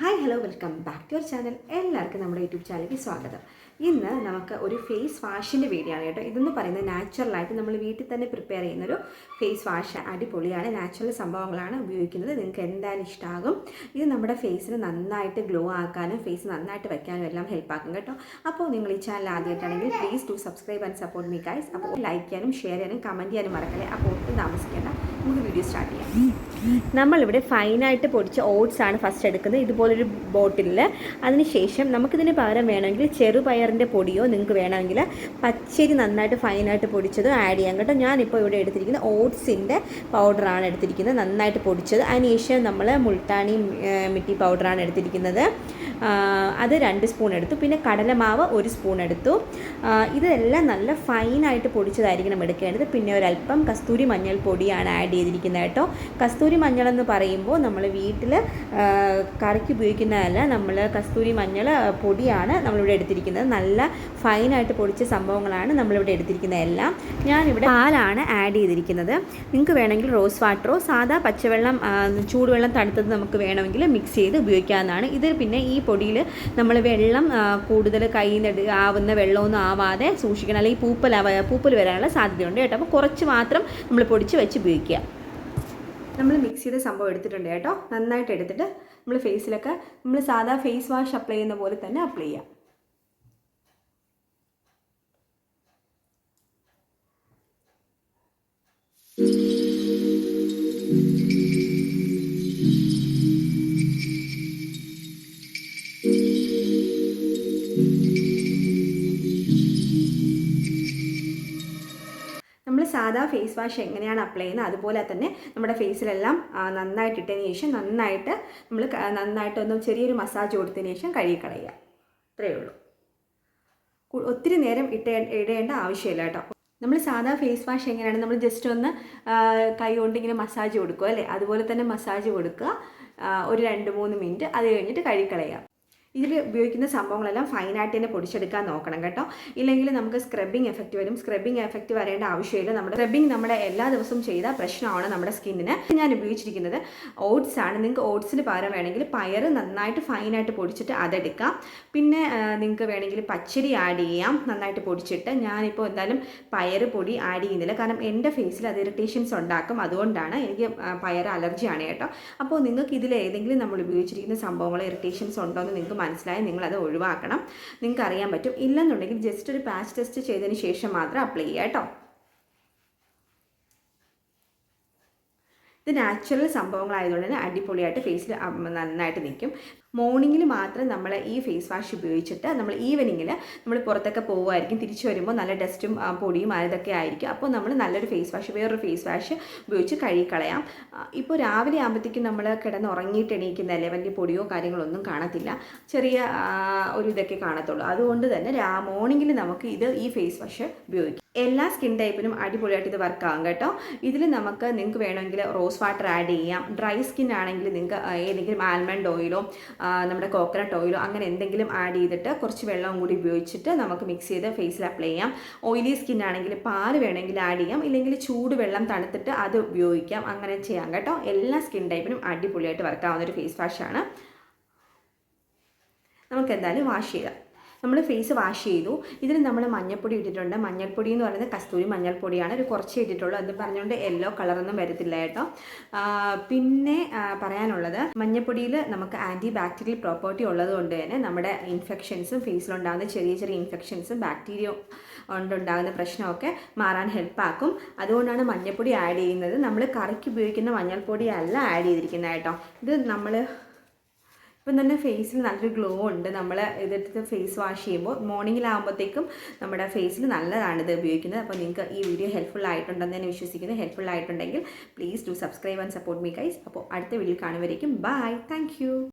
Hi hello welcome back to our channel എല്ലാവർക്കും നമ്മുടെ YouTube ചാനലിലേക്ക് സ്വാഗതം. ഇന്ന് നമുക്ക് ഒരു ഫേസ് വാഷിന്റെ വീഡിയോ ആണ് കേട്ടോ. ഇതെന്ന് പറയുന്നത് നാച്ചുറലായിട്ട് നമ്മൾ വീട്ടിൽ തന്നെ പ്രിപ്പയർ ചെയ്യുന്നൊരു ഫേസ് വാഷ് അടിപൊളിയാണ്. നാച്ചുറൽ സംഭവങ്ങളാണ് ഉപയോഗിക്കുന്നത്. നിങ്ങൾക്ക് എന്തായാലും ഇഷ്ടമാകും ഇത് നമ്മുടെ ഫേസിന് നന്നായിട്ട് ഗ്ലോ ആക്കാനും ഫേസ് നന്നായിട്ട് വയ്ക്കാനും എല്ലാം ഹെൽപ്പ് ആക്കും കേട്ടോ. അപ്പോൾ നിങ്ങൾ ഈ channel ആദ്യമായിട്ടാണെങ്കിൽ please to subscribe and support me guys അപ്പോൾ ലൈക്ക് ചെയ്യാനും ഷെയർ ചെയ്യാനും കമന്റ് ചെയ്യാനും മറക്കല്ലേ. അപ്പോൾ ഒട്ടും താമസിക്കേണ്ട. നമുക്ക് വീഡിയോ സ്റ്റാർട്ട് ചെയ്യാം. നമ്മളിവിടെ ഫൈനായിട്ട് പൊടിച്ച ഓട്സ് ആണ് ഫസ്റ്റ് എടുക്കുന്നത്. ഇതുപോലൊരു ബോട്ടിലിൽ അതിനുശേഷം നമുക്കിതിന് പകരം വേണമെങ്കിൽ ചെറുപയറിന്റെ പൊടിയോ നിങ്ങൾക്ക് വേണമെങ്കിൽ പച്ചരി നന്നായിട്ട് ഫൈനായിട്ട് പൊടിച്ചതോ ആഡ് ചെയ്യാം കേട്ടോ. ഞാനിപ്പോൾ ഇവിടെ എടുത്തിരിക്കുന്നത് ഓട്സിന്റെ പൗഡറാണ് എടുത്തിരിക്കുന്നത്. നന്നായിട്ട് പൊടിച്ചത്. അതിനുശേഷം നമ്മൾ മുൾട്ടാണി മിട്ടി പൗഡറാണ് എടുത്തിരിക്കുന്നത്. അത് രണ്ട് സ്പൂൺ എടുത്തു. പിന്നെ കടലമാവ് ഒരു സ്പൂൺ എടുത്തു. ഇതെല്ലാം നല്ല ഫൈനായിട്ട് പൊടിച്ചതായിരിക്കണം എടുക്കേണ്ടത്. പിന്നെ ഒരല്പം കസ്തൂരി മഞ്ഞൾ പൊടിയാണ് ആഡ് ചെയ്തിരിക്കുന്നത് കേട്ടോ. കസ്തൂരി മഞ്ഞൾ എന്ന് പറയുമ്പോൾ നമ്മൾ വീട്ടിൽ കറിക്ക് ഉപയോഗിക്കുന്നതല്ല നമ്മൾ കസ്തൂരി മഞ്ഞൾ പൊടിയാണ് നമ്മളിവിടെ എടുത്തിരിക്കുന്നത്. നല്ല ഫൈനായിട്ട് പൊടിച്ച സംഭവങ്ങളാണ് നമ്മളിവിടെ എടുത്തിരിക്കുന്നത് എല്ലാം. ഞാനിവിടെ പാലാണ് ആഡ് ചെയ്തിരിക്കുന്നത്. നിങ്ങൾക്ക് വേണമെങ്കിൽ റോസ് വാട്ടറോ സാധാ പച്ചവെള്ളം ചൂടുവെള്ളം തണുത്തത് നമുക്ക് വേണമെങ്കിൽ മിക്സ് ചെയ്ത് ഉപയോഗിക്കാവുന്നതാണ്. ഇത് പിന്നെ ഈ പൊടിയിൽ നമ്മൾ വെള്ളം കൂടുതൽ കയ്യിൽ നിന്ന് ആവുന്ന വെള്ളമൊന്നും ആവാതെ സൂക്ഷിക്കണം. അല്ലെങ്കിൽ പൂപ്പൽ പൂപ്പൽ വരാനുള്ള സാധ്യതയുണ്ട് കേട്ടോ. അപ്പോൾ കുറച്ച് മാത്രം നമ്മൾ പൊടിച്ച് വെച്ച് ഉപയോഗിക്കുക. നമ്മൾ മിക്സ് ചെയ്ത സംഭവം എടുത്തിട്ടുണ്ട് കേട്ടോ. നന്നായിട്ട് എടുത്തിട്ട് നമ്മൾ ഫേസിലൊക്കെ നമ്മൾ സാധാ ഫേസ് വാഷ് അപ്ലൈ ചെയ്യുന്ന പോലെ തന്നെ അപ്ലൈ ചെയ്യാം. നമ്മൾ സാധാ ഫേസ് വാഷ് എങ്ങനെയാണ് അപ്ലൈ ചെയ്യുന്നത്? അതുപോലെ തന്നെ നമ്മുടെ ഫേസിലെല്ലാം നന്നായിട്ട് ഇട്ടതിന് ശേഷം നന്നായിട്ട് നമ്മൾ നന്നായിട്ടൊന്ന് ചെറിയൊരു മസാജ് കൊടുത്തതിന് ശേഷം കഴുകിക്കളയുക. അത്രയേ ഉള്ളൂ. ഒത്തിരി നേരം ഇട്ട ഇടേണ്ട ആവശ്യമില്ല കേട്ടോ. നമ്മൾ സാധാ ഫേസ് വാഷ് എങ്ങനെയാണ്? നമ്മൾ ജസ്റ്റ് ഒന്ന് കൈ കൊണ്ട് ഇങ്ങനെ മസാജ് കൊടുക്കുക അല്ലേ? അതുപോലെ തന്നെ മസാജ് കൊടുക്കുക. ഒരു രണ്ട് മൂന്ന് മിനിറ്റ് അത് കഴിഞ്ഞിട്ട് കഴുകിക്കളയുക. ഇതിൽ ഉപയോഗിക്കുന്ന സംഭവങ്ങളെല്ലാം ഫൈനായിട്ട് തന്നെ പൊടിച്ചെടുക്കാൻ നോക്കണം കേട്ടോ. ഇല്ലെങ്കിൽ നമുക്ക് സ്ക്രബിങ് എഫക്റ്റ് വരും. സ്ക്രബിങ് എഫക്റ്റ് വരേണ്ട ആവശ്യമില്ല. നമ്മുടെ സ്ക്രബിങ് നമ്മുടെ എല്ലാ ദിവസവും ചെയ്ത പ്രശ്നമാണ് നമ്മുടെ സ്കിന്നിന്. ഞാൻ ഉപയോഗിച്ചിരിക്കുന്നത് ഓട്സ് ആണ്. നിങ്ങൾക്ക് ഓട്സിന് പകരം വേണമെങ്കിൽ പയർ നന്നായിട്ട് ഫൈനായിട്ട് പൊടിച്ചിട്ട് അതെടുക്കാം. പിന്നെ നിങ്ങൾക്ക് വേണമെങ്കിൽ പച്ചരി ആഡ് ചെയ്യാം. നന്നായിട്ട് പൊടിച്ചിട്ട് ഞാനിപ്പോൾ എന്തായാലും പയർ പൊടി ആഡ് ചെയ്യുന്നില്ല. കാരണം എന്റെ ഫേസിൽ അത് ഇറിറ്റേഷൻസ് ഉണ്ടാക്കും. അതുകൊണ്ടാണ് എനിക്ക് പയർ അലർജിയാണ് കേട്ടോ. അപ്പോൾ നിങ്ങൾക്ക് ഇതിൽ ഏതെങ്കിലും നമ്മൾ ഉപയോഗിച്ചിരിക്കുന്ന സംഭവങ്ങൾ ഇറിറ്റേഷൻസ് ഉണ്ടോ എന്ന് നിങ്ങൾക്ക് മനസ്സിലായി നിങ്ങളത് ഒഴിവാക്കണം. നിങ്ങൾക്ക് അറിയാൻ പറ്റും. ഇല്ലെന്നുണ്ടെങ്കിൽ ജസ്റ്റ് ഒരു പാച്ച് ടെസ്റ്റ് ചെയ്തതിന് ശേഷം മാത്രം അപ്ലൈ ചെയ്യാം കേട്ടോ ഇത് നാച്ചുറൽ സംഭവങ്ങളായതുകൊണ്ട് തന്നെ അടിപൊളിയായിട്ട് ഫേസിൽ നന്നായിട്ട് നിൽക്കും. മോർണിംഗിൽ മാത്രം നമ്മൾ ഈ ഫേസ് വാഷ് ഉപയോഗിച്ചിട്ട് നമ്മൾ ഈവനിങ്ങിൽ നമ്മൾ പുറത്തൊക്കെ പോകുമായിരിക്കും തിരിച്ചു വരുമ്പോൾ നല്ല ഡസ്റ്റും പൊടിയും അതൊക്കെ ആയിരിക്കും. അപ്പോൾ നമ്മൾ നല്ലൊരു ഫേസ് വാഷ് വേറൊരു ഫേസ് വാഷ് ഉപയോഗിച്ച് കഴുകിക്കളയാം. ഇപ്പോൾ രാവിലെ ആകുമ്പോഴത്തേക്കും നമ്മൾ കിടന്ന് ഉറങ്ങിയിട്ട് എണീക്കുന്നതല്ലേ വലിയ പൊടിയോ കാര്യങ്ങളൊന്നും കാണത്തില്ല. ചെറിയ ഒരു ഇതൊക്കെ കാണത്തുള്ളൂ. അതുകൊണ്ട് തന്നെ മോർണിംഗിൽ നമുക്ക് ഇത് ഈ ഫേസ് വാഷ് ഉപയോഗിക്കാം. എല്ലാ സ്കിൻ ടൈപ്പിനും അടിപൊളിയായിട്ട് ഇത് വർക്ക് ആകും കേട്ടോ. ഇതിൽ നമുക്ക് നിങ്ങൾക്ക് വേണമെങ്കിൽ റോസ് വാട്ടർ ആഡ് ചെയ്യാം. ഡ്രൈ സ്കിൻ ആണെങ്കിൽ നിങ്ങൾക്ക് ഏതെങ്കിലും ആൽമണ്ട് ഓയിലോ നമ്മുടെ കോക്കനട്ട് ഓയിലോ അങ്ങനെ എന്തെങ്കിലും ആഡ് ചെയ്തിട്ട് കുറച്ച് വെള്ളവും കൂടി ഉപയോഗിച്ചിട്ട് നമുക്ക് മിക്സ് ചെയ്ത് ഫേസിൽ അപ്ലൈ ചെയ്യാം. ഓയിലി സ്കിൻ ആണെങ്കിൽ പാൽ വേണമെങ്കിൽ ആഡ് ചെയ്യാം. ഇല്ലെങ്കിൽ ചൂട് വെള്ളം തണുത്തിട്ട് അത് ഉപയോഗിക്കാം. അങ്ങനെ ചെയ്യാം കേട്ടോ. എല്ലാ സ്കിൻ ടൈപ്പിനും അടിപൊളിയായിട്ട് വർക്ക് ആവുന്ന ഒരു ഫേസ് വാഷാണ് നമുക്ക് എന്തായാലും വാഷ് ചെയ്യാം. നമ്മൾ ഫേസ് വാഷ് ചെയ്തു. ഇതിൽ നമ്മൾ മഞ്ഞൾപ്പൊടി ഇട്ടിട്ടുണ്ട്. മഞ്ഞൾപ്പൊടി എന്ന് പറയുന്നത് കസ്തൂരി മഞ്ഞൾപ്പൊടിയാണ്. ഒരു കുറച്ച് ഇട്ടിട്ടുള്ളൂ. അത് പറഞ്ഞുകൊണ്ട് യെല്ലോ കളറൊന്നും വരത്തില്ല കേട്ടോ. പിന്നെ പറയാനുള്ളത് മഞ്ഞൾപ്പൊടിയിൽ നമുക്ക് ആന്റി ബാക്ടീരിയൽ പ്രോപ്പർട്ടി ഉള്ളത് കൊണ്ട് തന്നെ നമ്മുടെ ഇൻഫെക്ഷൻസും ഫേസിലുണ്ടാകുന്ന ചെറിയ ചെറിയ ഇൻഫെക്ഷൻസും ബാക്ടീരിയ കൊണ്ടുണ്ടാകുന്ന പ്രശ്നമൊക്കെ മാറാൻ ഹെൽപ്പാക്കും അതുകൊണ്ടാണ് മഞ്ഞൾപ്പൊടി ആഡ് ചെയ്യുന്നത്. നമ്മൾ കറിക്ക് ഉപയോഗിക്കുന്ന മഞ്ഞൾപ്പൊടിയല്ല ആഡ് ചെയ്തിരിക്കുന്നത് കേട്ടോ. ഇത് നമ്മൾ ഇപ്പം തന്നെ ഫേസിൽ നല്ലൊരു ഗ്ലോ ഉണ്ട്. നമ്മൾ ഇതെടുത്ത് ഫേസ് വാഷ് ചെയ്യുമ്പോൾ മോർണിംഗിലാകുമ്പോഴത്തേക്കും നമ്മുടെ ഫേസിൽ നല്ലതാണ് ഇത് ഉപയോഗിക്കുന്നത്. അപ്പോൾ നിങ്ങൾക്ക് ഈ വീഡിയോ ഹെൽപ്ഫുൾ ആയിട്ടുണ്ടെന്ന് തന്നെ വിശ്വസിക്കുന്നു. ഹെൽപ്ഫുൾ ആയിട്ടുണ്ടെങ്കിൽ please do subscribe and support me guys അപ്പോൾ അടുത്ത വീഡിയോ കാണുമ്പോഴേക്കും ബൈ താങ്ക്